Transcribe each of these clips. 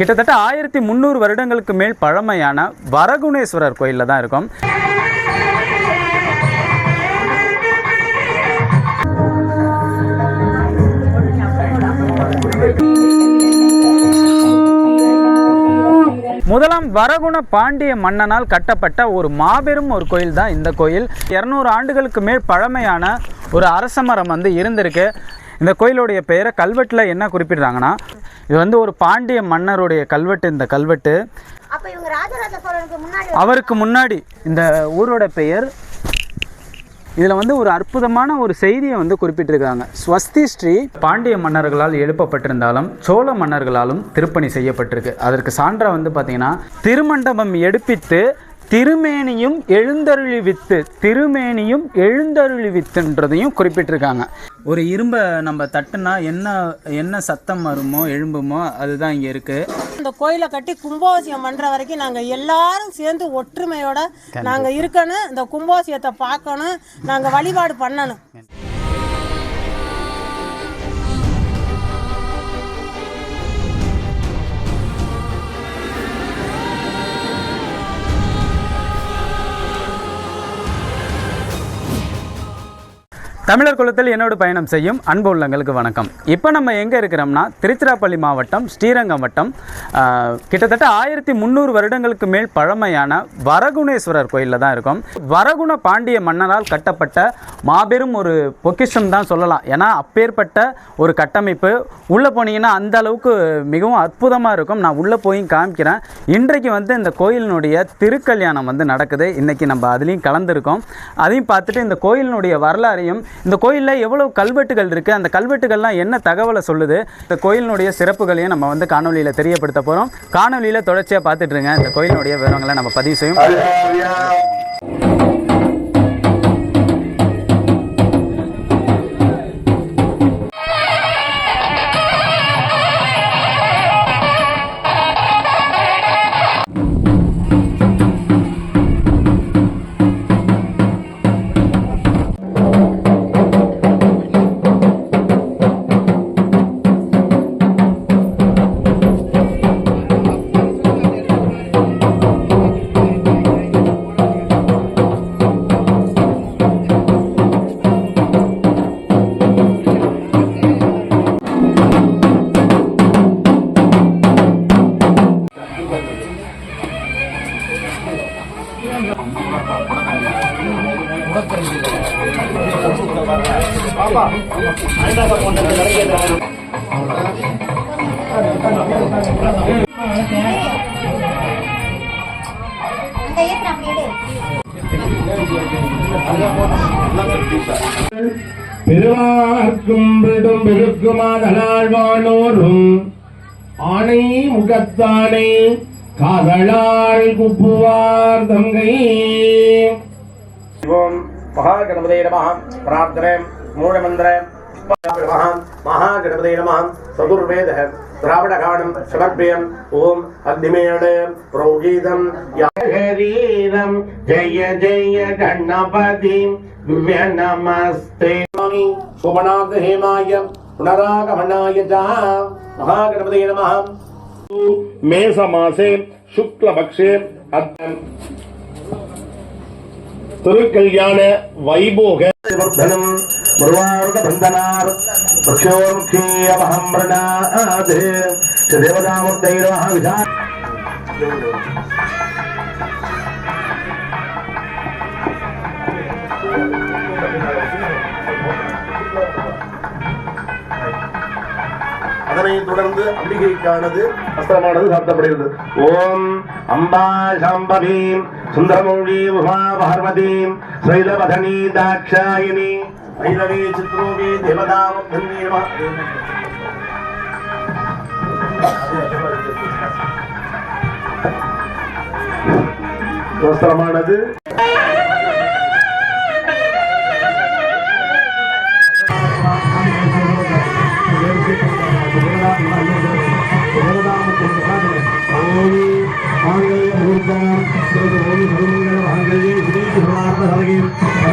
கிட்டத்தட்ட ஆயிரத்தி முந்நூறு வருடங்களுக்கு மேல் பழமையான வரகுணேஸ்வரர் கோயிலில் தான் இருக்கும். முதலாம் வரகுண பாண்டிய மன்னனால் கட்டப்பட்ட ஒரு மாபெரும் ஒரு கோயில் தான் இந்த கோயில். இரநூறு ஆண்டுகளுக்கு மேல் பழமையான ஒரு அரச மரம் வந்து இருந்திருக்கு. இந்த கோயிலுடைய பெயரை கல்வெட்டில் என்ன குறிப்பிடுறாங்கன்னா இது வந்து ஒரு பாண்டிய மன்னருடைய கல்வெட்டு இந்த கல்வெட்டு. அவருக்கு முன்னாடி இந்த ஊரோட பெயர். இதில் வந்து ஒரு அற்புதமான ஒரு செய்தியை வந்து குறிப்பிட்டிருக்காங்க. ஸ்வஸ்தி ஸ்ரீ பாண்டிய மன்னர்களால் எழுப்பப்பட்டிருந்தாலும் சோழ மன்னர்களாலும் திருப்பணி செய்யப்பட்டிருக்கு. அதற்கு சான்றா வந்து பார்த்தீங்கன்னா திருமண்டபம் எடுப்பித்து திருமேனியும் எழுந்தருளிவித்து திருமேனியும் எழுந்தருளிவித்துன்றதையும் குறிப்பிட்டிருக்காங்க. ஒரு இரும்பை நம்ம தட்டுனா என்ன என்ன சத்தம் வருமோ எழும்புமோ அதுதான் இங்கே இருக்குது இந்த கோயிலை கட்டி கும்பாபிஷேகம் பண்ற வரைக்கும் நாங்க எல்லாரும் சேர்ந்து ஒற்றுமையோட நாங்க இருக்கணும். இந்த கும்பாபிஷேகத்தை பார்க்கணும். நாங்க வழிபாடு பண்ணணும். தமிழர் குலத்தில் என்னோடு பயணம் செய்யும் அன்பு உள்ளங்களுக்கு வணக்கம். இப்போ நம்ம எங்கே இருக்கிறோம்னா திருச்சிராப்பள்ளி மாவட்டம் ஸ்ரீரங்கம் வட்டம் கிட்டத்தட்ட ஆயிரத்தி முந்நூறு வருடங்களுக்கு மேல் பழமையான வரகுணேஸ்வரர் கோயிலில் தான் இருக்கும். வரகுண பாண்டிய மன்னரால் கட்டப்பட்ட மாபெரும் ஒரு பொக்கிஷம் தான் சொல்லலாம். ஏன்னா அப்பேற்பட்ட ஒரு கட்டமைப்பு. உள்ளே போனீங்கன்னா அந்த அளவுக்கு மிகவும் அற்புதமாக இருக்கும். நான் உள்ளே போய் காமிக்கிறேன். இன்றைக்கு வந்து இந்த கோயிலினுடைய திருக்கல்யாணம் வந்து நடக்குது. இன்றைக்கி நம்ம அதுலேயும் கலந்துருக்கோம். அதையும் பார்த்துட்டு இந்த கோயிலினுடைய வரலாறையும் இந்த கோயிலில் எவ்வளோ கல்வெட்டுகள் இருக்குது அந்த கல்வெட்டுகள்லாம் என்ன தகவலை சொல்லுது? இந்த கோயிலினுடைய சிறப்புகளையும் நம்ம வந்து காணொலியில் தெரியப்படுத்த போகிறோம் காணொலியில் தொடர்ச்சியாக பார்த்துட்ருங்க இந்த கோயிலினுடைய விவரங்களை நம்ம பதிவு செய்யும் ஆணை முகத்தானை காதலால் குப்புவார் தங்கை. ஓம் மகாகணபதே நம பிரார்த்தனை. மூலமந்திர. நம மகாகணபதே நம சதுர்வேத. திராவிடகானம். சமர்ப்பியம். ஓம் அக்னிமேட புரோகீதம். ஹரீரம் ஜெய ஜெய கணபதி. திவ்ய நமஸ்தே. சுபநாத ஹேமாய புனராகமனாய മഹാഗണപതയെ നമ. മേസമാസേ ശുക്ലപക്ഷേ തിരുക്കല്യാണ വൈഭോഗ വർദ്ധനം ൃക്ഷോർഖീയമഹം പ്രണാദേ ദേവതാമൂർത്തൈരമഹ വിധാ அதனை தொடர்ந்து அம்பிகைக்கானது அஸ்திரமானது சாத்தப்படுகிறது ஓம் அம்பா சாம்பவீம் சுந்தரமௌழி உமா பார்வதீம் சைலவதனி தாட்சாயினி. ஐலவே சித்ரோவி தேவதாம் வஸ்திரமானது ஓம்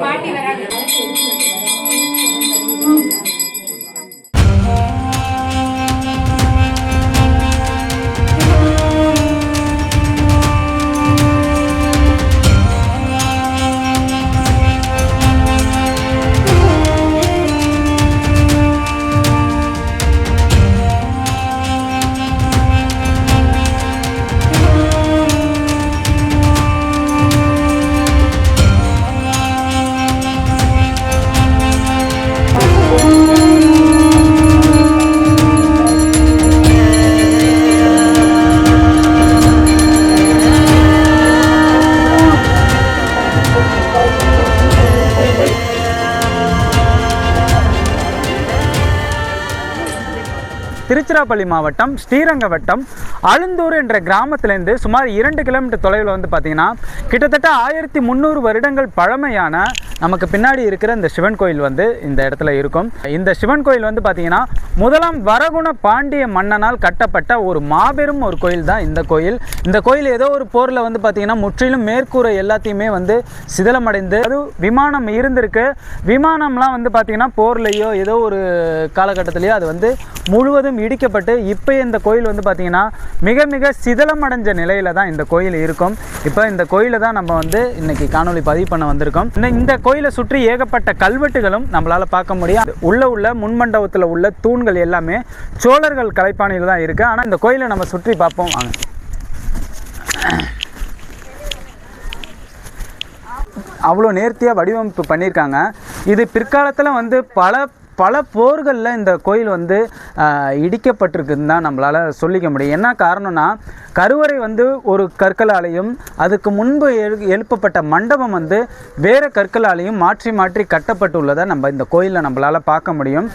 பாட்டி வராது. திருச்சிராப்பள்ளி மாவட்டம் ஸ்ரீரங்க வட்டம் அழுந்தூர் என்ற கிராமத்திலேருந்து சுமார் இரண்டு கிலோமீட்டர் தொலைவில் வந்து பார்த்தீங்கன்னா கிட்டத்தட்ட ஆயிரத்தி முந்நூறு வருடங்கள் பழமையான நமக்கு பின்னாடி இருக்கிற இந்த சிவன் கோயில் வந்து இந்த இடத்துல இருக்கும். இந்த சிவன் கோயில் வந்து பார்த்தீங்கன்னா முதலாம் வரகுண பாண்டிய மன்னனால் கட்டப்பட்ட ஒரு மாபெரும் ஒரு கோயில் தான் இந்த கோயில். இந்த கோயில் ஏதோ ஒரு போரில் வந்து பார்த்தீங்கன்னா முற்றிலும் மேற்கூரை எல்லாத்தையுமே வந்து சிதிலமடைந்து அது விமானம் இருந்திருக்கு. விமானம்லாம் வந்து பார்த்தீங்கன்னா போர்லேயோ ஏதோ ஒரு காலகட்டத்திலையோ அது வந்து முழுவதும் இடிக்கப்பட்டு இப்போ இந்த கோயில் வந்து பார்த்தீங்கன்னா மிக மிக சிதலம் அடைஞ்ச நிலையில தான் இந்த கோயில் இருக்கும். இப்போ இந்த கோயிலை தான் நம்ம வந்து இன்னைக்கு காணொளி பதிவு பண்ண வந்திருக்கோம். இந்த இந்த கோயிலை சுற்றி ஏகப்பட்ட கல்வெட்டுகளும் நம்மளால் பார்க்க முடியும். உள்ள உள்ள முன்மண்டபத்தில் உள்ள தூண்கள் எல்லாமே சோழர்கள் கலைப்பாணியில் தான் இருக்குது ஆனால் இந்த கோயிலை நம்ம சுற்றி பார்ப்போம். வாங்க. அவ்வளோ நேர்த்தியாக வடிவமைப்பு பண்ணியிருக்காங்க. இது பிற்காலத்தில் வந்து பல பல போர்களில் இந்த கோயில் வந்து இடிக்கப்பட்டிருக்குன்னு தான் நம்மளால் சொல்லிக்க முடியும். என்ன காரணம்னா கருவறை வந்து ஒரு கற்களாலையும் அதுக்கு முன்பு எழு எழுப்பப்பட்ட மண்டபம் வந்து வேறு கற்களாலையும் மாற்றி மாற்றி கட்டப்பட்டுள்ளதை நம்ம இந்த கோயிலில் நம்மளால் பார்க்க முடியும்.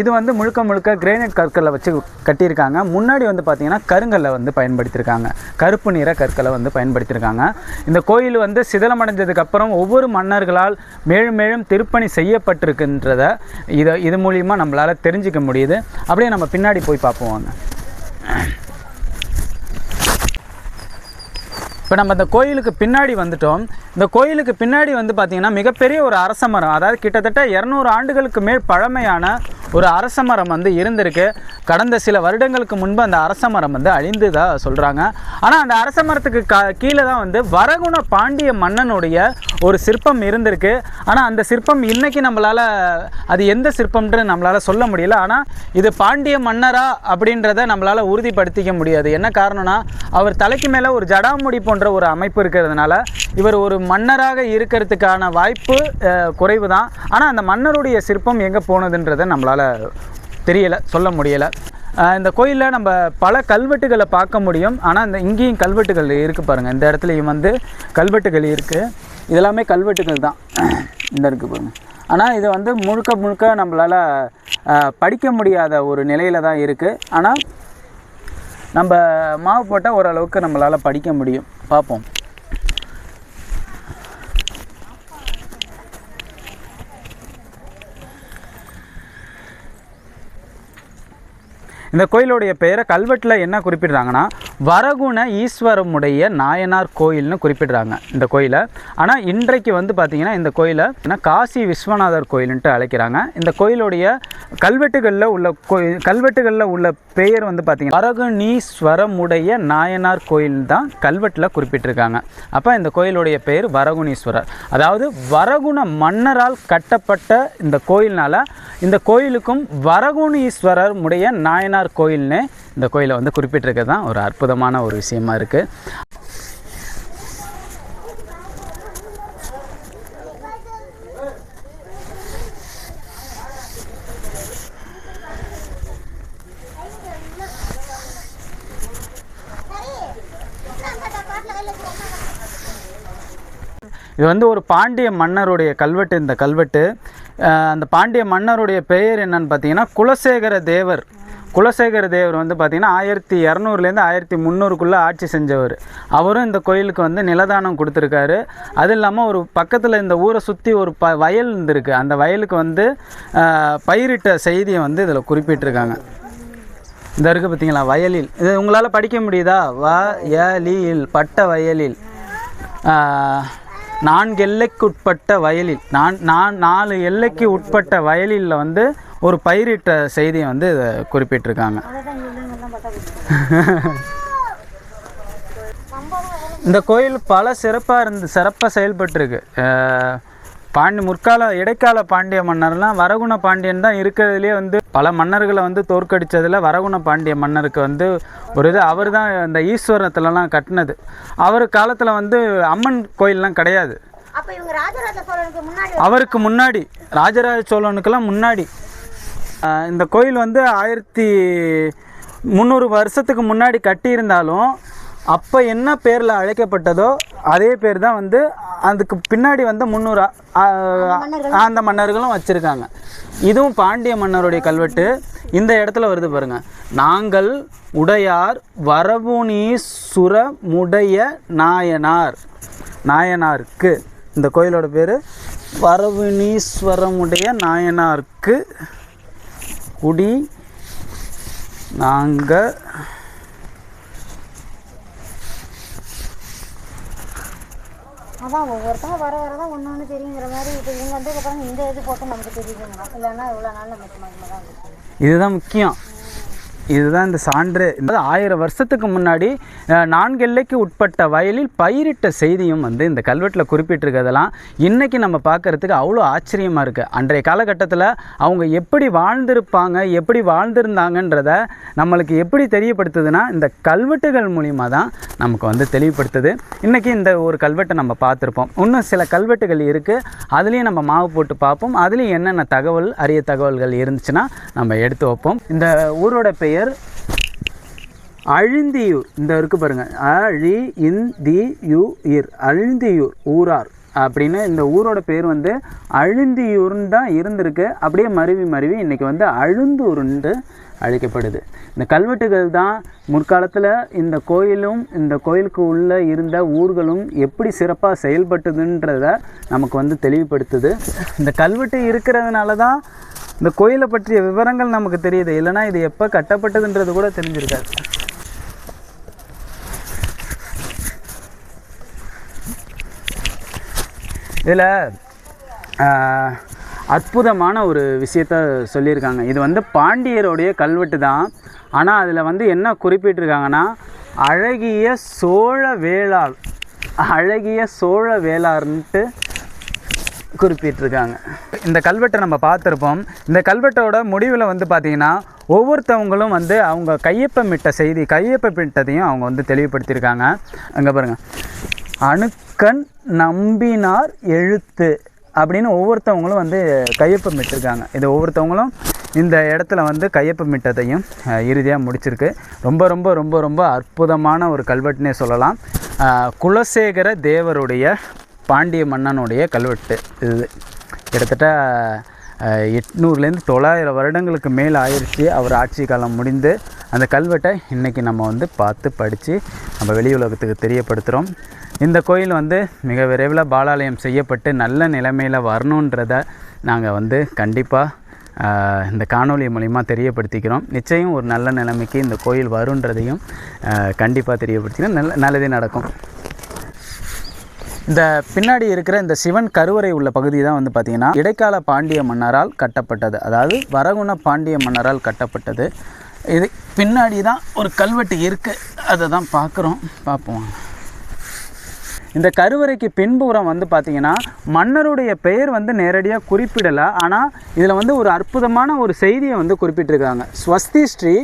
இது வந்து முழுக்க முழுக்க கிரேனைட் கற்களை வச்சு கட்டியிருக்காங்க. முன்னாடி வந்து பார்த்திங்கன்னா கருங்கல்லை வந்து பயன்படுத்தியிருக்காங்க. கருப்பு நிற கற்களை வந்து பயன்படுத்தியிருக்காங்க. இந்த கோயில் வந்து சிதலமடைஞ்சதுக்கப்புறம் ஒவ்வொரு மன்னர்களால் மேலும் மேலும் திருப்பணி செய்யப்பட்டிருக்குன்றத இதை இது மூலியமாக நம்மளால் தெரிஞ்சுக்க முடியுது. அப்படியே நம்ம பின்னாடி போய் பார்ப்போம். வாங்க இப்போ நம்ம இந்த கோயிலுக்கு பின்னாடி வந்துட்டோம். இந்த கோயிலுக்கு பின்னாடி வந்து பார்த்திங்கன்னா மிகப்பெரிய ஒரு அரச மரம் அதாவது கிட்டத்தட்ட இரநூறு ஆண்டுகளுக்கு மேல் பழமையான ஒரு அரச மரம் வந்து இருந்திருக்கு. கடந்த சில வருடங்களுக்கு முன்பு அந்த அரச மரம் வந்து அழிந்ததாக சொல்கிறாங்க ஆனால் அந்த அரச மரத்துக்கு க கீழே தான் வந்து வரகுண பாண்டிய மன்னனுடைய ஒரு சிற்பம் இருந்திருக்கு. ஆனால் அந்த சிற்பம் இன்னைக்கு நம்மளால் அது எந்த சிற்பம்ன்ற நம்மளால் சொல்ல முடியல. ஆனால் இது பாண்டிய மன்னரா அப்படின்றத நம்மளால் உறுதிப்படுத்திக்க முடியாது. என்ன காரணம்னா அவர் தலைக்கு மேலே ஒரு ஜடாமுடி போன்ற ஒரு அமைப்பு இருக்கிறதுனால இவர் ஒரு மன்னராக இருக்கிறதுக்கான வாய்ப்பு குறைவு தான் ஆனால் அந்த மன்னருடைய சிற்பம் எங்கே போனதுன்றதை நம்மளால் தெரியலை சொல்ல முடியலை. இந்த கோயிலில் நம்ம பல கல்வெட்டுகளை பார்க்க முடியும். ஆனால் இந்த இங்கேயும் கல்வெட்டுகள் இருக்குது பாருங்கள் இந்த இடத்துலையும் வந்து கல்வெட்டுகள் இருக்குது இதெல்லாமே கல்வெட்டுகள் தான். இந்த இருக்குது பாருங்கள் ஆனால் இது வந்து முழுக்க முழுக்க நம்மளால் படிக்க முடியாத ஒரு நிலையில் தான் இருக்குது ஆனால் நம்ம மாவு போட்டால் ஓரளவுக்கு நம்மளால் படிக்க முடியும். பார்ப்போம். இந்த கோயிலுடைய பெயரை கல்வெட்டில் என்ன குறிப்பிடுறாங்கன்னா வரகுண ஈஸ்வரமுடைய நாயனார் கோயில்னு குறிப்பிடுறாங்க இந்த கோயிலை. ஆனால் இன்றைக்கு வந்து பார்த்திங்கன்னா இந்த கோயிலை ஏன்னா காசி விஸ்வநாதர் கோயில்ன்ட்டு அழைக்கிறாங்க. இந்த கோயிலுடைய கல்வெட்டுகளில் உள்ள கோயில் கல்வெட்டுகளில் உள்ள பெயர் வந்து பார்த்திங்கன்னா வரகுணீஸ்வரமுடைய நாயனார் கோயில் தான் கல்வெட்டில் குறிப்பிட்டிருக்காங்க. அப்போ இந்த கோயிலுடைய பெயர் வரகுணீஸ்வரர். அதாவது வரகுண மன்னரால் கட்டப்பட்ட இந்த கோயில்னால இந்த கோயிலுக்கும் வரகுணீஸ்வரர் உடைய நாயனார் கோயில்னு இந்த கோயிலை வந்து குறிப்பிட்டிருக்கிறது தான் ஒரு அற்புதமான ஒரு விஷயமா இருக்குது இது வந்து ஒரு பாண்டிய மன்னருடைய கல்வெட்டு இந்த கல்வெட்டு. அந்த பாண்டிய மன்னருடைய பெயர் என்னன்னு பார்த்தீங்கன்னா குலசேகர தேவர். குலசேகர தேவர் வந்து பார்த்திங்கன்னா ஆயிரத்தி இரநூறுலேருந்து ஆயிரத்தி முந்நூறுக்குள்ளே ஆட்சி செஞ்சவர். அவரும் இந்த கோயிலுக்கு வந்து நிலதானம் கொடுத்துருக்காரு. அது இல்லாமல் ஒரு பக்கத்தில் இந்த ஊரை சுற்றி ஒரு ப வயல் இருந்திருக்கு. அந்த வயலுக்கு வந்து பயிரிட்ட செய்தியை வந்து இதில் குறிப்பிட்டிருக்காங்க. இந்த இருக்குது பார்த்தீங்களா வயலில். இது உங்களால் படிக்க முடியுதா? வ ய இல் பட்ட வயலில். நான்கு எல்லைக்கு உட்பட்ட வயலில். நான் நான் நாலு எல்லைக்கு உட்பட்ட வயலில் வந்து ஒரு பயிரிட்ட செய்தியை வந்து இதை குறிப்பிட்டிருக்காங்க. இந்த கோயில் பல சிறப்பாக இருந்து சிறப்பாக செயல்பட்டிருக்கு. பாண்டி முற்கால இடைக்கால பாண்டிய மன்னர்லாம் வரகுண பாண்டியன் தான் இருக்கிறதுலே வந்து பல மன்னர்களை வந்து தோற்கடிச்சதுல வரகுண பாண்டிய மன்னருக்கு வந்து ஒரு இது. அவர் தான் இந்த ஈஸ்வரத்துலலாம் கட்டினது. அவர் காலத்தில் வந்து அம்மன் கோயில்லாம் கிடையாது. அவருக்கு முன்னாடி ராஜராஜ சோழனுக்கெல்லாம் முன்னாடி இந்த கோயில் வந்து ஆயிரத்தி முந்நூறு வருஷத்துக்கு முன்னாடி கட்டியிருந்தாலும் அப்போ என்ன பேரில் அழைக்கப்பட்டதோ அதே பேர் தான் வந்து அதுக்கு பின்னாடி வந்து முந்நூறு அந்த மன்னர்களும் வச்சுருக்காங்க. இதுவும் பாண்டிய மன்னருடைய கல்வெட்டு. இந்த இடத்துல வருது பாருங்க. நாங்கள் உடையார் வரவுணீசுர முடைய நாயனார். நாயனாருக்கு. இந்த கோயிலோட பேர். வரவினீஸ்வரமுடைய நாயனாருக்கு. குடி. நாங்கள் அதான் ஒவ்வொருத்தவங்க வர வர தான் ஒன்று ஒன்று தெரியுங்கிற மாதிரி இப்போ இவங்க வந்ததுக்கப்புறம் இந்த இது போட்டு நமக்கு தெரியுதுங்க. இல்லைன்னா இவ்வளோ நாள் நமக்கு தான் இதுதான் முக்கியம். இதுதான் இந்த சான்று. இந்த ஆயிரம் வருஷத்துக்கு முன்னாடி நான்கு எல்லைக்கு உட்பட்ட வயலில் பயிரிட்ட செய்தியும் வந்து இந்த கல்வெட்டில் குறிப்பிட்டிருக்கிறதெல்லாம் இன்றைக்கி நம்ம பார்க்கறதுக்கு அவ்வளோ ஆச்சரியமாக இருக்குது அன்றைய காலகட்டத்தில் அவங்க எப்படி வாழ்ந்திருப்பாங்க எப்படி வாழ்ந்திருந்தாங்கன்றத நம்மளுக்கு எப்படி தெரியப்படுத்துதுன்னா இந்த கல்வெட்டுகள் மூலிமா தான் நமக்கு வந்து தெளிவுபடுத்துது. இன்றைக்கி இந்த ஒரு கல்வெட்டை நம்ம பார்த்துருப்போம். இன்னும் சில கல்வெட்டுகள் இருக்குது அதுலேயும் நம்ம மாவு போட்டு பார்ப்போம். அதுலேயும் என்னென்ன தகவல் அரிய தகவல்கள் இருந்துச்சுன்னா நம்ம எடுத்து வைப்போம். இந்த ஊரோட பெயர் அழிந்தியூர். இந்த இருக்கு பாருங்க. அழி இந்தி யு இர் அழுந்தியூர். ஊரார். அப்படின்னு இந்த ஊரோட பேர் வந்து அழுந்தியூர்னு தான் இருந்திருக்கு. அப்படியே மருவி மருவி இன்றைக்கி வந்து அழுந்தூர்ன்ட்டு அழைக்கப்படுது. இந்த கல்வெட்டுகள் தான் முற்காலத்தில் இந்த கோயிலும் இந்த கோயிலுக்கு உள்ளே இருந்த ஊர்களும் எப்படி சிறப்பாக செயல்பட்டுதுன்றத நமக்கு வந்து தெளிவுபடுத்துது. இந்த கல்வெட்டு இருக்கிறதுனால தான் இந்த கோயிலை பற்றிய விவரங்கள் நமக்கு தெரியுது. இல்லைன்னா இது எப்போ கட்டப்பட்டதுன்றது கூட தெரிஞ்சிருக்காது. இதில் அற்புதமான ஒரு விஷயத்த சொல்லியிருக்காங்க. இது வந்து பாண்டியருடைய கல்வெட்டு தான். ஆனால் அதில் வந்து என்ன குறிப்பிட்டிருக்காங்கன்னா அழகிய சோழ வேளார் அழகிய சோழ வேளார்ன்ட்டு குறிப்பிட்டிருக்காங்க. இந்த கல்வெட்டை நம்ம பார்த்துருப்போம். இந்த கல்வெட்டோட முடிவில் வந்து பார்த்திங்கன்னா ஒவ்வொருத்தவங்களும் வந்து அவங்க கையொப்பமிட்ட செய்தி கையொப்பமிட்டதையும் அவங்க வந்து தெளிவுபடுத்தியிருக்காங்க. அங்கே பாருங்கள் அணுக்கண் நம்பினார் எழுத்து அப்படின்னு ஒவ்வொருத்தவங்களும் வந்து கையொப்பமிட்டிருக்காங்க. இது ஒவ்வொருத்தவங்களும் இந்த இடத்துல வந்து கையொப்பமிட்டதையும் இறுதியாக முடிச்சிருக்கு. ரொம்ப ரொம்ப ரொம்ப ரொம்ப அற்புதமான ஒரு கல்வெட்டுனே சொல்லலாம். குலசேகர தேவருடைய பாண்டிய மன்னனுடைய கல்வெட்டு. இது கிட்டத்தட்ட எட்நூறுலேருந்து தொள்ளாயிரம் வருடங்களுக்கு மேல் ஆயிடுச்சு அவர் ஆட்சி காலம் முடிந்து அந்த கல்வெட்டை இன்றைக்கி நம்ம வந்து பார்த்து படித்து நம்ம வெளி உலகத்துக்கு தெரியப்படுத்துகிறோம் இந்த கோயில் வந்து மிக விரைவில் பாலாலயம் செய்யப்பட்டு நல்ல நிலைமையில் வரணுன்றத நாங்கள் வந்து கண்டிப்பாக இந்த காணொளி மூலிமா தெரியப்படுத்திக்கிறோம். நிச்சயம் ஒரு நல்ல நிலைமைக்கு இந்த கோயில் வருன்றதையும் கண்டிப்பாக தெரியப்படுத்திக்கிறோம் நல்ல நல்லதே நடக்கும். இந்த பின்னாடி இருக்கிற இந்த சிவன் கருவறை உள்ள பகுதி தான் வந்து பார்த்திங்கன்னா இடைக்கால பாண்டிய மன்னரால் கட்டப்பட்டது. அதாவது வரகுண பாண்டிய மன்னரால் கட்டப்பட்டது. இது பின்னாடி தான் ஒரு கல்வெட்டு இருக்குது அதை தான் பார்க்குறோம். பார்ப்போம். இந்த கருவறைக்கு பின்புறம் வந்து பார்த்தீங்கன்னா மன்னருடைய பெயர் வந்து நேரடியாக குறிப்பிடலை. ஆனால் இதில் வந்து ஒரு அற்புதமான ஒரு செய்தியை வந்து குறிப்பிட்டிருக்காங்க. ஸ்வஸ்தி ஸ்ரீ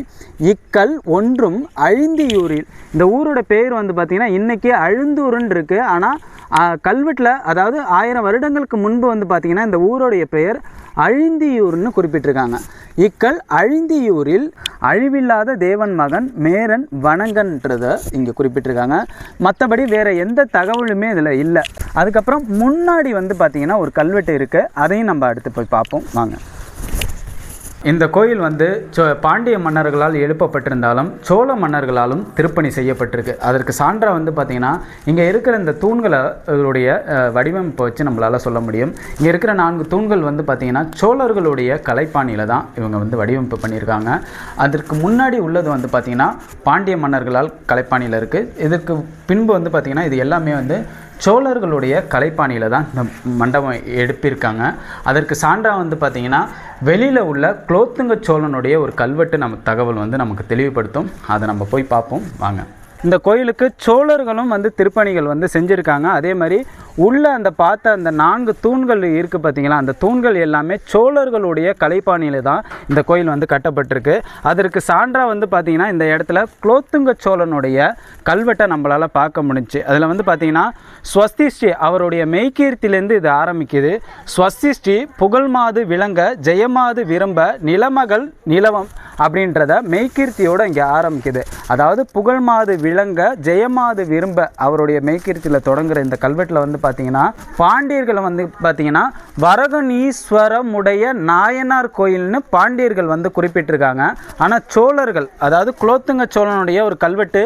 இக்கல் ஒன்றும் அழிந்தியூரில். இந்த ஊரோட பெயர் வந்து பார்த்திங்கன்னா இன்றைக்கி அழுந்தூருன்னு இருக்குது ஆனால் கல்வெட்டில் அதாவது ஆயிரம் வருடங்களுக்கு முன்பு வந்து பார்த்திங்கன்னா இந்த ஊருடைய பெயர் அழிந்தியூர்னு குறிப்பிட்டிருக்காங்க. இக்கல் அழிந்தியூரில் அழிவில்லாத தேவன் மகன் மேரன் வணங்கன்றதை இங்கே குறிப்பிட்டிருக்காங்க. மற்றபடி வேறு எந்த தகவலுமே இதில் இல்லை. அதுக்கப்புறம் முன்னாடி வந்து பார்த்திங்கன்னா ஒரு கல்வெட்டு இருக்குது அதையும் நம்ம அடுத்து போய் பார்ப்போம். வாங்க. இந்த கோயில் வந்து சோ பாண்டிய மன்னர்களால் எழுப்பப்பட்டிருந்தாலும் சோழ மன்னர்களாலும் திருப்பணி செய்யப்பட்டிருக்கு. அதற்கு சான்றாக வந்து பார்த்திங்கன்னா இங்கே இருக்கிற இந்த தூண்களை இதனுடைய வடிவமைப்பை வச்சு நம்மளால் சொல்ல முடியும். இங்கே இருக்கிற நான்கு தூண்கள் வந்து பார்த்திங்கன்னா சோழர்களுடைய கலைப்பாணியில் தான் இவங்க வந்து வடிவமைப்பு பண்ணியிருக்காங்க. அதற்கு முன்னாடி உள்ளது வந்து பார்த்திங்கன்னா பாண்டிய மன்னர்களால் கலைப்பாணியில் இருக்குது இதற்கு பின்பு வந்து பார்த்திங்கன்னா இது எல்லாமே வந்து சோழர்களுடைய கலைப்பாணியில் தான் இந்த மண்டபம் எடுப்பிருக்காங்க அதற்கு சான்றாக வந்து பார்த்திங்கன்னா வெளியில் உள்ள குலோத்துங்க சோழனுடைய ஒரு கல்வெட்டு நம்ம தகவல் வந்து நமக்கு தெளிவுபடுத்தும். அதை நம்ம போய் பார்ப்போம். வாங்க. இந்த கோயிலுக்கு சோழர்களும் வந்து திருப்பணிகள் வந்து செஞ்சுருக்காங்க. அதே மாதிரி உள்ளே அந்த பார்த்த அந்த நான்கு தூண்கள் இருக்குது பார்த்தீங்களா அந்த தூண்கள் எல்லாமே சோழர்களுடைய கலைப்பாணியில் தான் இந்த கோயில் வந்து கட்டப்பட்டிருக்கு. அதற்கு சான்றாக வந்து பார்த்திங்கன்னா இந்த இடத்துல குலோத்துங்க சோழனுடைய கல்வெட்டை நம்மளால் பார்க்க முடிஞ்சுச்சு அதில் வந்து பார்த்திங்கன்னா ஸ்வஸ்தி ஸ்ரீ அவருடைய மெய்கீர்த்திலேருந்து இது ஆரம்பிக்குது. ஸ்வஸ்தி ஸ்ரீ புகழ்மாது விளங்க ஜெயமாது விரும்ப நிலமகள் நிலவம் அப்படின்றத மெய்கீர்த்தியோடு இங்கே ஆரம்பிக்குது. அதாவது புகழ்மாது விளங்க ஜெயமாது விரும்ப அவருடைய மெய்கீர்த்தியில் தொடங்குற இந்த கல்வெட்டில் வந்து பார்த்தீங்கன்னா பாண்டியர்களை வந்து பார்த்தீங்கன்னா வரகனீஸ்வரமுடைய நாயனார் கோயில்னு பாண்டியர்கள் வந்து குறிப்பிட்டிருக்காங்க. ஆனால் சோழர்கள் அதாவது குலோத்துங்க சோழனுடைய ஒரு கல்வெட்டு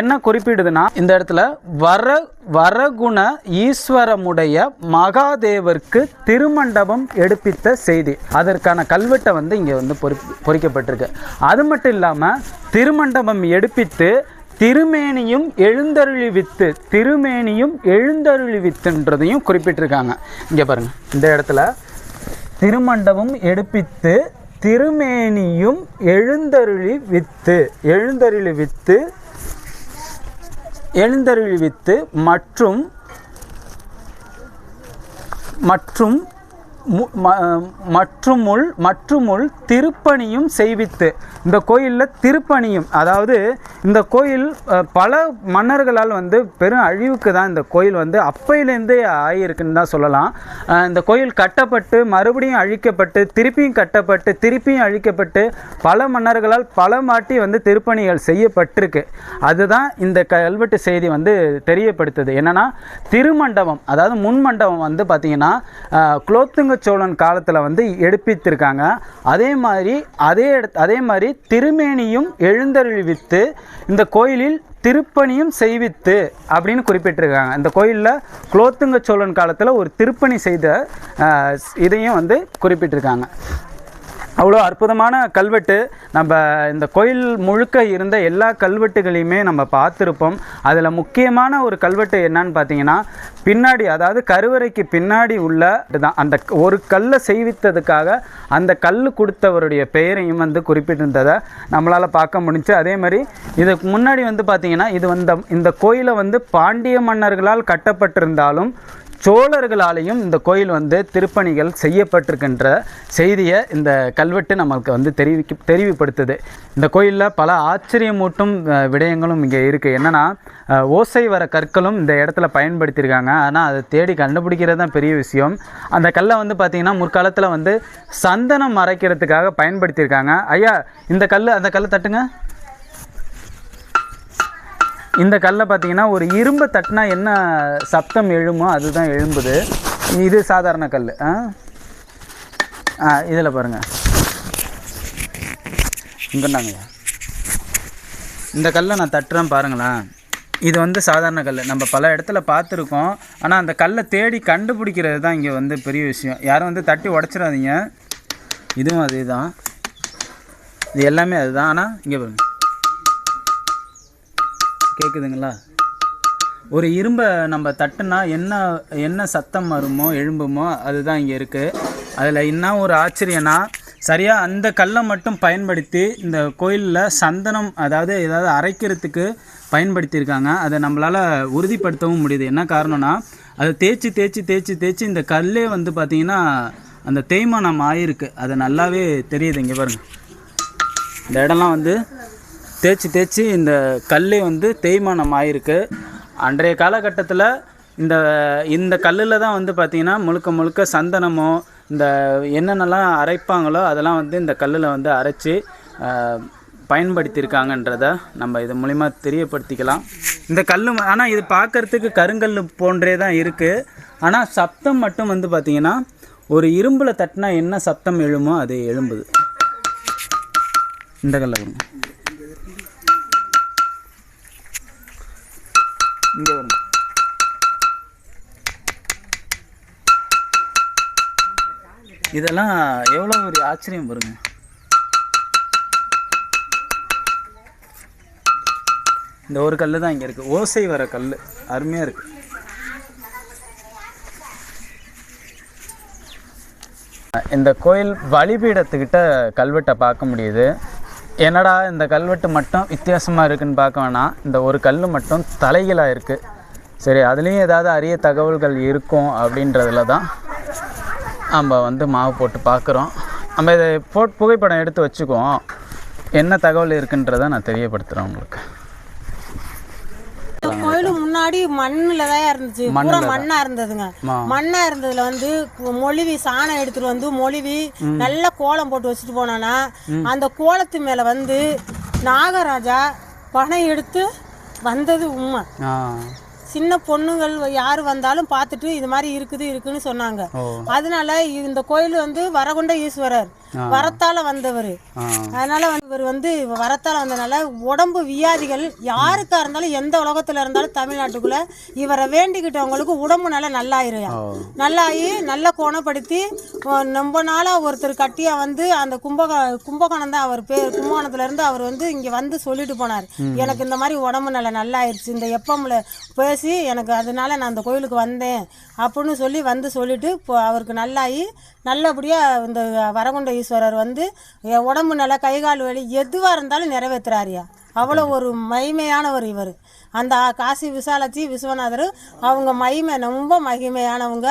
என்ன குறிப்பிடுதுன்னா இந்த இடத்துல வர வரகுண ஈஸ்வரமுடைய மகாதேவருக்கு திருமண்டபம் எடுப்பித்த செய்தி. அதற்கான கல்வெட்டை வந்து இங்கே வந்து பொறி பொறிக்கப்பட்டிருக்கு. அது மட்டும் இல்லாமல் திருமண்டபம் எடுப்பித்து திருமேனியும் எழுந்தருளிவித்து திருமேனியும் எழுந்தருளிவித்துன்றதையும் குறிப்பிட்டிருக்காங்க. இங்கே பாருங்க இந்த இடத்துல திருமண்டபம் எடுப்பித்து திருமேனியும் எழுந்தருளி வித்து எழுந்தருளி வித்து எழுந்தருளிவித்து மற்றும் மற்றும் மற்றுமுள் மற்றுமுள் திருப்பணியும் செய்வித்து. இந்த கோயிலில் திருப்பணியும் அதாவது இந்த கோயில் பல மன்னர்களால் வந்து பெரும் அழிவுக்கு தான் இந்த கோயில் வந்து அப்பையிலேருந்தே ஆகியிருக்குன்னு தான் சொல்லலாம். இந்த கோயில் கட்டப்பட்டு மறுபடியும் அழிக்கப்பட்டு திருப்பியும் கட்டப்பட்டு திருப்பியும் அழிக்கப்பட்டு பல மன்னர்களால் பல மாட்டி வந்து திருப்பணிகள் செய்யப்பட்டிருக்கு. அதுதான் இந்த கல்வெட்டு செய்தி வந்து தெரியப்படுத்துது. என்னென்னா திருமண்டபம் அதாவது முன் மண்டபம் வந்து பார்த்திங்கன்னா குலோத்துங்க சோழன் காலத்தில் வந்து எடுப்பித்திருக்காங்க. அதே மாதிரி அதே இடத்து அதே மாதிரி திருமேனியும் எழுந்தருள்வித்து இந்த கோயிலில் திருப்பணியும் செய்வித்து அப்படின்னு குறிப்பிட்டிருக்காங்க. இந்த கோயிலில் குலோத்துங்க சோழன் காலத்தில் ஒரு திருப்பணி செய்த இதையும் வந்து குறிப்பிட்டிருக்காங்க. அவ்வளோ அற்புதமான கல்வெட்டு. நம்ம இந்த கோயில் முழுக்க இருந்த எல்லா கல்வெட்டுகளையுமே நம்ம பார்த்துருப்போம். அதில் முக்கியமான ஒரு கல்வெட்டு என்னன்னு பார்த்தீங்கன்னா பின்னாடி அதாவது கருவறைக்கு பின்னாடி உள்ள இதுதான். அந்த ஒரு கல்லை செய்வித்ததுக்காக அந்த கல் கொடுத்தவருடைய பெயரையும் வந்து குறிப்பிட்டிருந்ததை நம்மளால் பார்க்க முடிஞ்சு. அதே மாதிரி இதுக்கு முன்னாடி வந்து பார்த்திங்கன்னா இது வந்த இந்த கோயிலை வந்து பாண்டிய மன்னர்களால் கட்டப்பட்டிருந்தாலும் சோழர்களாலேயும் இந்த கோயில் வந்து திருப்பணிகள் செய்யப்பட்டிருக்கின்ற செய்தியை இந்த கல்வெட்டு நமக்கு வந்து தெரிவிக்க தெரிவிப்படுத்துது இந்த கோயிலில் பல ஆச்சரியமூட்டும் விடயங்களும் இங்கே இருக்குது என்னென்னா ஓசை வர கற்களும் இந்த இடத்துல பயன்படுத்தியிருக்காங்க. ஆனால் அதை தேடி கண்டுபிடிக்கிறது தான் பெரிய விஷயம். அந்த கல்லை வந்து பார்த்திங்கன்னா முற்காலத்தில் வந்து சந்தனம் மறைக்கிறதுக்காக பயன்படுத்தியிருக்காங்க. ஐயா இந்த கல் அந்த கல்லை தட்டுங்க. இந்த கல்லை பார்த்தீங்கன்னா ஒரு இரும்பை தட்டினா என்ன சப்தம் எழுமோ அதுதான் எழும்புது. இது சாதாரண கல் ஆ? ஆ இதில் பாருங்கள் இங்கன்னாங்கய்யா இந்த கல்லை நான் தட்டுறேன் பாருங்களேன். இது வந்து சாதாரண கல் நம்ம பல இடத்துல பார்த்துருக்கோம். ஆனால் அந்த கல்லை தேடி கண்டுபிடிக்கிறது தான் இங்கே வந்து பெரிய விஷயம். யாரும் வந்து தட்டி உடச்சிடாதீங்க. இதுவும் அதே தான் இது எல்லாமே அதுதான். ஆனால் இங்கே பாருங்கள் கேட்குதுங்களா ஒரு இரும்பை நம்ம தட்டுனா என்ன என்ன சத்தம் வருமோ எழும்புமோ அதுதான் இங்கே இருக்குது அதில் என்ன ஒரு ஆச்சரியனா சரியாக அந்த கல்லை மட்டும் பயன்படுத்தி இந்த கோயிலில் சந்தனம் அதாவது ஏதாவது அரைக்கிறதுக்கு பயன்படுத்தியிருக்காங்க. அதை நம்மளால் உறுதிப்படுத்தவும் முடியுது. என்ன காரணம்னா அதை தேய்ச்சி தேய்ச்சி தேய்ச்சி தேய்ச்சி இந்த கல்லே வந்து பார்த்திங்கன்னா அந்த தேய்மானம் ஆயிருக்கு. அது நல்லாவே தெரியுது இங்கே பாருங்கள் இந்த இடம்லாம் வந்து தேய்ச்சி தேய்ச்சி இந்த கல் வந்து தேய்மானம் ஆயிருக்கு. அன்றைய காலகட்டத்தில் இந்த இந்த கல்லில் தான் வந்து பார்த்திங்கன்னா முழுக்க முழுக்க சந்தனமோ இந்த என்னென்னலாம் அரைப்பாங்களோ அதெல்லாம் வந்து இந்த கல்லில் வந்து அரைச்சி பயன்படுத்தியிருக்காங்கன்றத நம்ம இது மூலிமா தெரியப்படுத்திக்கலாம். இந்த கல் ஆனால் இது பார்க்கறதுக்கு கருங்கல் போன்றே தான் இருக்குது ஆனால் சப்தம் மட்டும் வந்து பார்த்திங்கன்னா ஒரு இரும்பில் தட்டினா என்ன சப்தம் எழுமோ அது எழும்புது. இந்த கல்லை இதெல்லாம் எவ்வளோ ஒரு ஆச்சரியம் பாருங்க. இந்த ஒரு கல் தான் இங்கே இருக்குது ஓசை வர கல் அருமையாக இருக்குது இந்த கோயில் வழிபீடத்துக்கிட்ட கல்வெட்டை பார்க்க முடியுது. என்னடா இந்த கல்வெட்டு மட்டும் வித்தியாசமாக இருக்குன்னு பார்க்க வேணாம். இந்த ஒரு கல் மட்டும் தலைகளாக இருக்குது சரி அதுலேயும் ஏதாவது அரிய தகவல்கள் இருக்கும் அப்படின்றதுல தான் நம்ம வந்து மாவு போட்டு பார்க்குறோம். நம்ம இதை போ புகைப்படம் எடுத்து வச்சுக்குவோம். என்ன தகவல் இருக்குன்றதை நான் தெரியப்படுத்துகிறேன் உங்களுக்கு. கோயிலு முன்னாடி மண்ணுல தான் இருந்துச்சு. பூரா மண்ணா இருந்ததுங்க. மண்ணா இருந்ததுல வந்து மொழிவி சாணம் எடுத்துட்டு வந்து மொழிவி நல்ல கோலம் போட்டு வச்சுட்டு போனானா அந்த கோலத்து மேல வந்து நாகராஜா பணம் எடுத்து வந்தது உண்மை. சின்ன பொண்ணுங்கள் யார் வந்தாலும் பார்த்துட்டு இது மாதிரி இருக்குது இருக்குன்னு சொன்னாங்க. அதனால இந்த கோயில் வந்து வரகுண்ட ஈஸ்வரர். வரத்தால வந்தவர். அதனால வந்து இவர் வந்து வரத்தால வந்தனால உடம்பு வியாதிகள் யாருக்கா இருந்தாலும் எந்த உலகத்துல இருந்தாலும் தமிழ்நாட்டுக்குள்ள இவரை வேண்டிக்கிட்டவங்களுக்கு உடம்பு நல்லா நல்லாயிரும். நல்லாயி நல்லா குணப்படுத்தி ரொம்ப நாளா ஒருத்தர் கட்டியா வந்து அந்த கும்பக கும்பகோணம் தான் அவர் பேர் கும்பகோணத்துல இருந்து அவர் வந்து இங்க வந்து சொல்லிட்டு போனார். எனக்கு இந்த மாதிரி உடம்பு நல்லா நல்லாயிருச்சு இந்த எப்பம்ல பேசி எனக்கு அதனால நான் அந்த கோயிலுக்கு வந்தேன் அப்படின்னு சொல்லி வந்து சொல்லிட்டு அவருக்கு நல்லாயி நல்லபடியாக இந்த வரகுண்ட ஈஸ்வரர் வந்து என் உடம்பு நல்லா கை கால் வலி எதுவாக இருந்தாலும் நிறைவேற்றுறாரியா அவ்வளோ ஒரு மகிமையானவர் இவர். அந்த காசி விசாலாட்சி விஸ்வநாதர் அவங்க மகிமை ரொம்ப மகிமையானவங்க.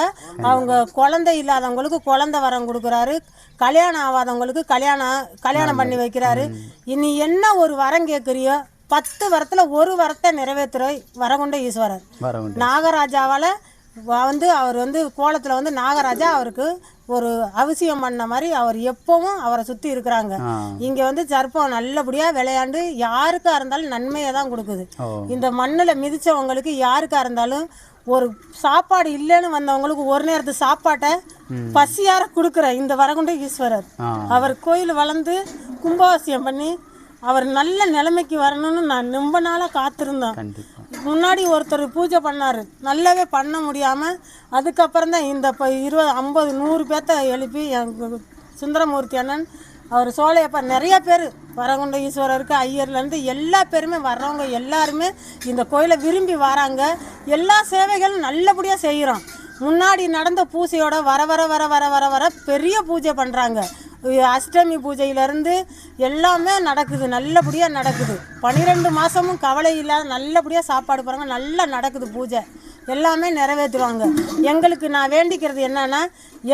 அவங்க குழந்தை இல்லாதவங்களுக்கு குழந்தை வரம் கொடுக்குறாரு. கல்யாணம் ஆகாதவங்களுக்கு கல்யாணம் கல்யாணம் பண்ணி வைக்கிறாரு. இனி என்ன ஒரு வரம் கேட்குறியோ பத்து வரத்தில் ஒரு வரத்தை நிறைவேற்றுற வரகுண்ட ஈஸ்வரர். நாகராஜாவால் வந்து அவர் வந்து கோலத்தில் வந்து நாகராஜா அவருக்கு ஒரு அவசியம் பண்ண மாதிரி அவர் எப்பவும் அவரை சுற்றி இருக்கிறாங்க. இங்கே வந்து சர்ப்பம் நல்லபடியாக விளையாண்டு யாருக்கா இருந்தாலும் நன்மையை தான் கொடுக்குது. இந்த மண்ணில் மிதிச்சவங்களுக்கு யாருக்கா இருந்தாலும் ஒரு சாப்பாடு இல்லைன்னு வந்தவங்களுக்கு ஒரு நேரத்து சாப்பாட்டை பசியார கொடுக்குற இந்த வரகுண்ட ஈஸ்வரர். அவர் கோயில் வளர்ந்து கும்பாபிஷேகம் பண்ணி அவர் நல்ல நிலைமைக்கு வரணும்னு நான் ரொம்ப நாளாக காத்திருந்தேன் முன்னாடி ஒருத்தர் பூஜை பண்ணார். நல்லாவே பண்ண முடியாமல் அதுக்கப்புறம் தான் இந்த இப்போ இருபது ஐம்பது நூறு பேர்த்த எழுப்பி என் சுந்தரமூர்த்தி அண்ணன் அவர் சோழையப்பா நிறைய பேர் வரகுண்ட ஈஸ்வரருக்கு ஐயர்லேருந்து எல்லா பேருமே வர்றவங்க எல்லாருமே இந்த கோயிலை விரும்பி வராங்க. எல்லா சேவைகளும் நல்லபடியாக செய்கிறோம் முன்னாடி நடந்த பூஜையோட வர வர வர வர வர வர பெரிய பூஜை பண்ணுறாங்க அஷ்டமி பூஜையிலேருந்து எல்லாமே நடக்குது நல்லபடியாக நடக்குது. பன்னிரெண்டு மாதமும் கவலை இல்லாத நல்லபடியாக சாப்பாடு போகிறாங்க நல்லா நடக்குது பூஜை. எல்லாமே நிறைவேற்றுவாங்க. எங்களுக்கு நான் வேண்டிக்கிறது என்னன்னா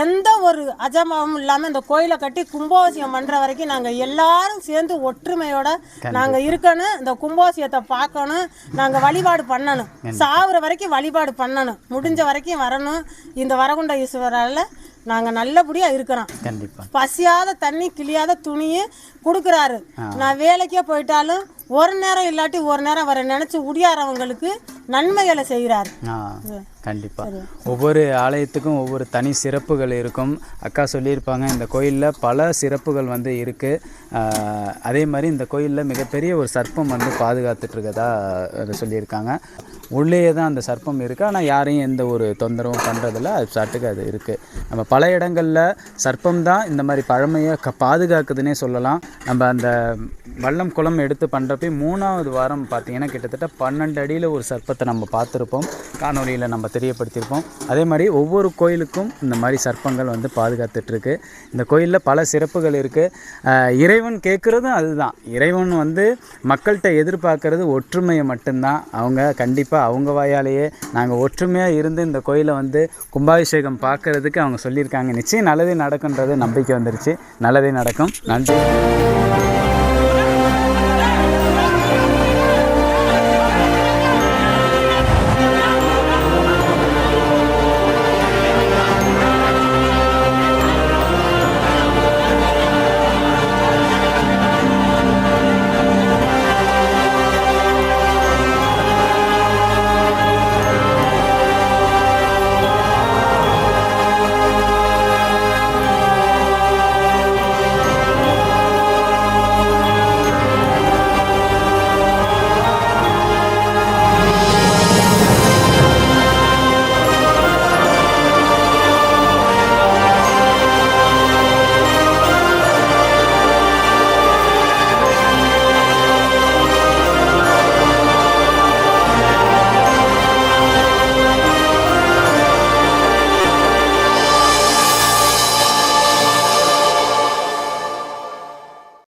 எந்த ஒரு அஜமாவும் இல்லாமல் இந்த கோயிலை கட்டி கும்பாபிஷேகம் பண்ணுற வரைக்கும் நாங்கள் எல்லாரும் சேர்ந்து ஒற்றுமையோட நாங்கள் இருக்கணும் இந்த கும்பாபிஷேகத்தை பார்க்கணும் நாங்கள் வழிபாடு பண்ணணும். சாகுற வரைக்கும் வழிபாடு பண்ணணும். முடிஞ்ச வரைக்கும் வரணும். இந்த வரகுண்ட ஈஸ்வரால் நாங்கள் நல்லபடியாக இருக்கிறோம். கண்டிப்பாக பசியாத தண்ணி கிளியாத துணியை கொடுக்குறாரு. நான் வேலைக்கே போயிட்டாலும் ஒரு நேரம் இல்லாட்டி ஒரு நேரம் வர நினைச்சு உடியாரவங்களுக்கு நன்மைகளை செய்கிறாரு. கண்டிப்பாக ஒவ்வொரு ஆலயத்துக்கும் ஒவ்வொரு தனி சிறப்புகள் இருக்கும். அக்கா சொல்லியிருப்பாங்க இந்த கோயிலில் பல சிறப்புகள் வந்து இருக்குது அதே மாதிரி இந்த கோயிலில் மிகப்பெரிய ஒரு சர்ப்பம் வந்து பாதுகாத்துட்டு இருக்கதா அது சொல்லியிருக்காங்க. உள்ளேயே தான் அந்த சர்ப்பம் இருக்குது ஆனால் யாரையும் எந்த ஒரு தொந்தரவும் பண்ணுறதில்ல அது சாட்டுக்கு அது இருக்குது நம்ம பல இடங்களில் சர்ப்பம் தான் இந்த மாதிரி பழமையை க பாதுகாக்குதுன்னே சொல்லலாம். நம்ம அந்த வல்லம் குளம் எடுத்து பண்ணுறப்ப மூணாவது வாரம் பார்த்தீங்கன்னா கிட்டத்தட்ட பன்னெண்டு அடியில் ஒரு சர்ப்பத்தை நம்ம பார்த்துருப்போம் காணொலியில் நம்ம தெரியப்படுத்தியிருப்போம். அதே மாதிரி ஒவ்வொரு கோயிலுக்கும் இந்த மாதிரி சர்ப்பங்கள் வந்து பாதுகாத்துட்ருக்கு. இந்த கோயிலில் பல சிறப்புகள் இருக்குது இறைவன் கேட்குறதும் அதுதான். இறைவன் வந்து மக்கள்கிட்ட எதிர்பார்க்கறது ஒற்றுமையை மட்டும்தான். அவங்க கண்டிப்பாக அவங்க வாயாலேயே நாங்கள் ஒற்றுமையாக இருந்து இந்த கோயிலை வந்து கும்பாபிஷேகம் பார்க்கறதுக்கு அவங்க சொல்லியிருக்காங்க. நிச்சயம் நல்லதே நடக்குன்றது நம்பிக்கை வந்துருச்சு. நல்லதே நடக்கும். நன்றி.